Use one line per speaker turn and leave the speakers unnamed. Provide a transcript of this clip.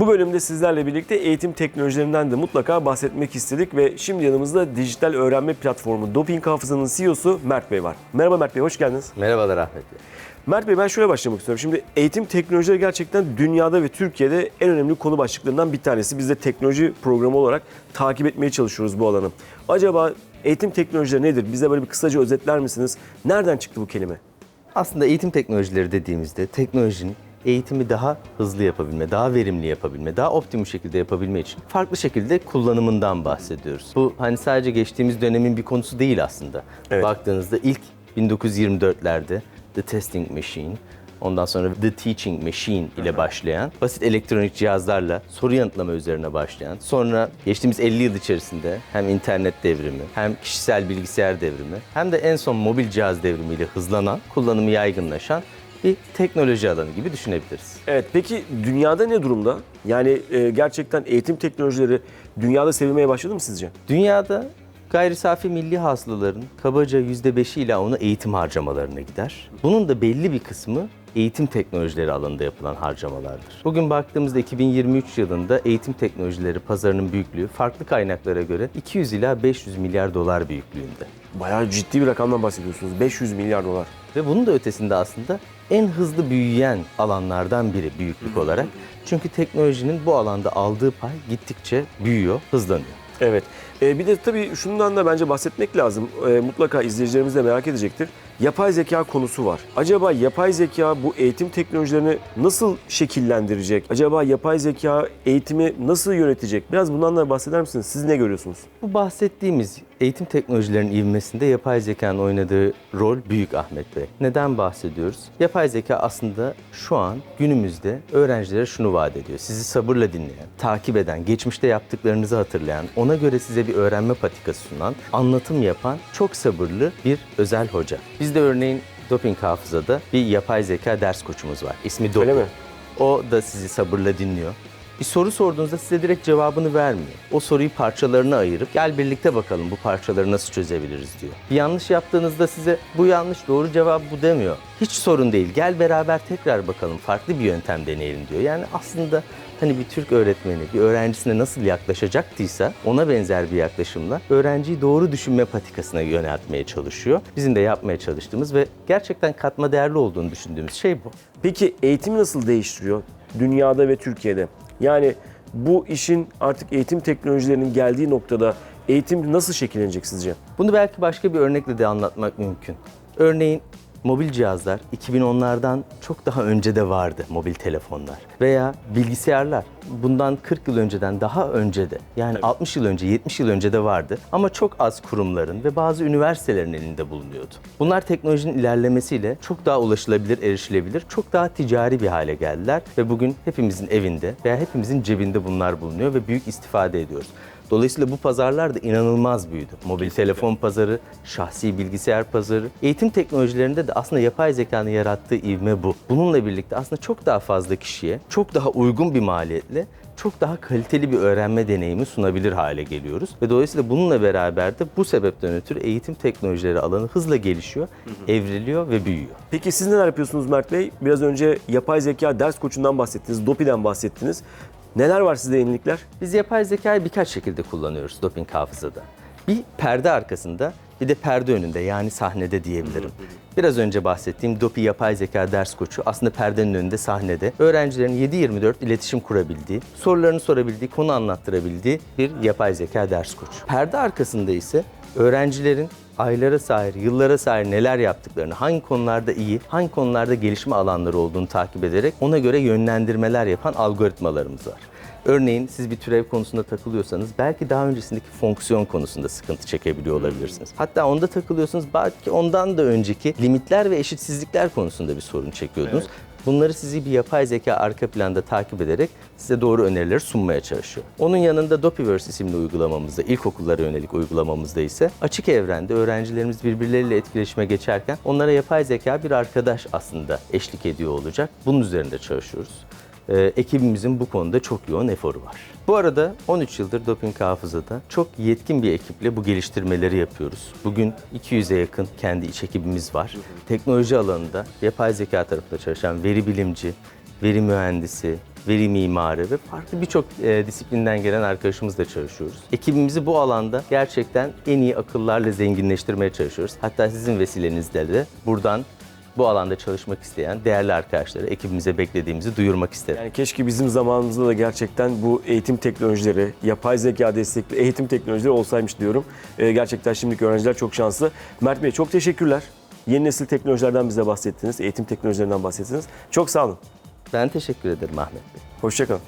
Bu bölümde sizlerle birlikte eğitim teknolojilerinden de mutlaka bahsetmek istedik ve şimdi yanımızda dijital öğrenme platformu Doping Hafıza'nın CEO'su Mert Bey var. Merhaba Mert Bey, hoş geldiniz.
Merhabalar Ahmet Bey.
Mert Bey ben şöyle başlamak istiyorum. Şimdi eğitim teknolojileri gerçekten dünyada ve Türkiye'de en önemli konu başlıklarından bir tanesi. Biz de teknoloji programı olarak takip etmeye çalışıyoruz bu alanı. Acaba eğitim teknolojileri nedir? Bize böyle bir kısaca özetler misiniz? Nereden çıktı bu kelime?
Aslında eğitim teknolojileri dediğimizde teknolojinin eğitimi daha hızlı yapabilme, daha verimli yapabilme, daha optimum şekilde yapabilme için farklı şekilde kullanımından bahsediyoruz. Bu hani sadece geçtiğimiz dönemin bir konusu değil aslında.
Evet.
Baktığınızda ilk 1924'lerde The Testing Machine, ondan sonra The Teaching Machine ile başlayan basit elektronik cihazlarla soru yanıtlama üzerine başlayan, sonra geçtiğimiz 50 yıl içerisinde hem internet devrimi, hem kişisel bilgisayar devrimi, hem de en son mobil cihaz devrimiyle hızlanan, kullanımı yaygınlaşan bir teknoloji alanı gibi düşünebiliriz.
Evet peki dünyada ne durumda? Yani e, gerçekten eğitim teknolojileri dünyada sevilmeye başladı mı sizce?
Dünyada gayri safi milli hasılaların kabaca %5'i ile onu eğitim harcamalarına gider. Bunun da belli bir kısmı eğitim teknolojileri alanında yapılan harcamalardır. Bugün baktığımızda 2023 yılında eğitim teknolojileri pazarının büyüklüğü farklı kaynaklara göre 200 ila 500 milyar dolar büyüklüğünde.
Bayağı ciddi bir rakamdan bahsediyorsunuz. 500 milyar dolar.
Ve bunun da ötesinde aslında en hızlı büyüyen alanlardan biri büyüklük olarak. Çünkü teknolojinin bu alanda aldığı pay gittikçe büyüyor, hızlanıyor.
Evet. E, bir de tabii şundan da bence bahsetmek lazım. E, mutlaka izleyicilerimiz de merak edecektir. Yapay zeka konusu var. Acaba yapay zeka bu eğitim teknolojilerini nasıl şekillendirecek? Acaba yapay zeka eğitimi nasıl yönetecek? Biraz bundan da bahseder misiniz? Siz ne görüyorsunuz?
Bu bahsettiğimiz eğitim teknolojilerinin ivmesinde yapay zekanın oynadığı rol büyük Ahmet Bey. Neden bahsediyoruz? Yapay zeka aslında şu an günümüzde öğrencilere şunu vaat ediyor. Sizi sabırla dinleyen, takip eden, geçmişte yaptıklarınızı hatırlayan, ona göre size bir öğrenme patikası sunan, anlatım yapan çok sabırlı bir özel hoca. Bizde örneğin Doping Hafıza'da bir yapay zeka ders koçumuz var. İsmi Dopi.
Öyle mi?
O da sizi sabırla dinliyor. Bir soru sorduğunuzda size direkt cevabını vermiyor. O soruyu parçalarına ayırıp gel birlikte bakalım bu parçaları nasıl çözebiliriz diyor. Bir yanlış yaptığınızda size bu yanlış doğru cevap bu demiyor. Hiç sorun değil gel beraber tekrar bakalım farklı bir yöntem deneyelim diyor. Yani aslında hani bir Türk öğretmeni bir öğrencisine nasıl yaklaşacaktıysa ona benzer bir yaklaşımla öğrenciyi doğru düşünme patikasına yöneltmeye çalışıyor. Bizim de yapmaya çalıştığımız ve gerçekten katma değerli olduğunu düşündüğümüz şey bu.
Peki eğitimi nasıl değiştiriyor dünyada ve Türkiye'de? Yani bu işin artık eğitim teknolojilerinin geldiği noktada eğitim nasıl şekillenecek sizce?
Bunu belki başka bir örnekle de anlatmak mümkün. Örneğin mobil cihazlar 2010'lardan çok daha önce de vardı mobil telefonlar veya bilgisayarlar bundan 40 yıl önceden daha önce de yani 60 yıl önce 70 yıl önce de vardı ama çok az kurumların ve bazı üniversitelerin elinde bulunuyordu. Bunlar teknolojinin ilerlemesiyle çok daha ulaşılabilir, erişilebilir, çok daha ticari bir hale geldiler ve bugün hepimizin evinde veya hepimizin cebinde bunlar bulunuyor ve büyük istifade ediyoruz. Dolayısıyla bu pazarlar da inanılmaz büyüdü. Mobil telefon pazarı, şahsi bilgisayar pazarı. Eğitim teknolojilerinde de aslında yapay zekanın yarattığı ivme bu. Bununla birlikte aslında çok daha fazla kişiye, çok daha uygun bir maliyetle çok daha kaliteli bir öğrenme deneyimi sunabilir hale geliyoruz. Ve dolayısıyla bununla beraber de bu sebepten ötürü eğitim teknolojileri alanı hızla gelişiyor, evriliyor ve büyüyor.
Peki siz neler yapıyorsunuz Mert Bey? Biraz önce yapay zeka ders koçundan bahsettiniz, Dopi'den bahsettiniz. Neler var sizde yenilikler?
Biz yapay zekayı birkaç şekilde kullanıyoruz doping hafızada. Bir perde arkasında bir de perde önünde yani sahnede diyebilirim. Biraz önce bahsettiğim Dopi yapay zeka ders koçu aslında perdenin önünde sahnede öğrencilerin 7-24 iletişim kurabildiği, sorularını sorabildiği, konu anlattırabildiği bir yapay zeka ders koçu. Perde arkasında ise öğrencilerin aylara sahip, yıllara sahip neler yaptıklarını, hangi konularda iyi, hangi konularda gelişme alanları olduğunu takip ederek ona göre yönlendirmeler yapan algoritmalarımız var. Örneğin siz bir türev konusunda takılıyorsanız belki daha öncesindeki fonksiyon konusunda sıkıntı çekebiliyor olabilirsiniz. Hatta onda takılıyorsunuz belki ondan da önceki limitler ve eşitsizlikler konusunda bir sorun çekiyordunuz. Bunları sizi bir yapay zeka arka planda takip ederek size doğru önerileri sunmaya çalışıyor. Onun yanında Dopiverse isimli uygulamamızda, ilkokullara yönelik uygulamamızda ise açık evrende öğrencilerimiz birbirleriyle etkileşime geçerken onlara yapay zeka bir arkadaş aslında eşlik ediyor olacak. Bunun üzerinde çalışıyoruz. Ee, ekibimizin bu konuda çok yoğun eforu var. Bu arada 13 yıldır Doping Hafıza'da çok yetkin bir ekiple bu geliştirmeleri yapıyoruz. Bugün 200'e yakın kendi iç ekibimiz var. Teknoloji alanında yapay zeka tarafında çalışan veri bilimci, veri mühendisi, veri mimarı ve farklı birçok e, disiplinden gelen arkadaşımızla çalışıyoruz. Ekibimizi bu alanda gerçekten en iyi akıllarla zenginleştirmeye çalışıyoruz. Hatta sizin vesilenizle de buradan bu alanda çalışmak isteyen değerli arkadaşları ekibimize beklediğimizi duyurmak isterim.
Yani keşke bizim zamanımızda da gerçekten bu eğitim teknolojileri, yapay zeka destekli eğitim teknolojileri olsaymış diyorum. Ee, gerçekten şimdiki öğrenciler çok şanslı. Mert Bey çok teşekkürler. Yeni nesil teknolojilerden bize bahsettiniz, eğitim teknolojilerinden bahsettiniz. Çok sağ olun.
Ben teşekkür ederim Ahmet Bey.
Hoşçakalın.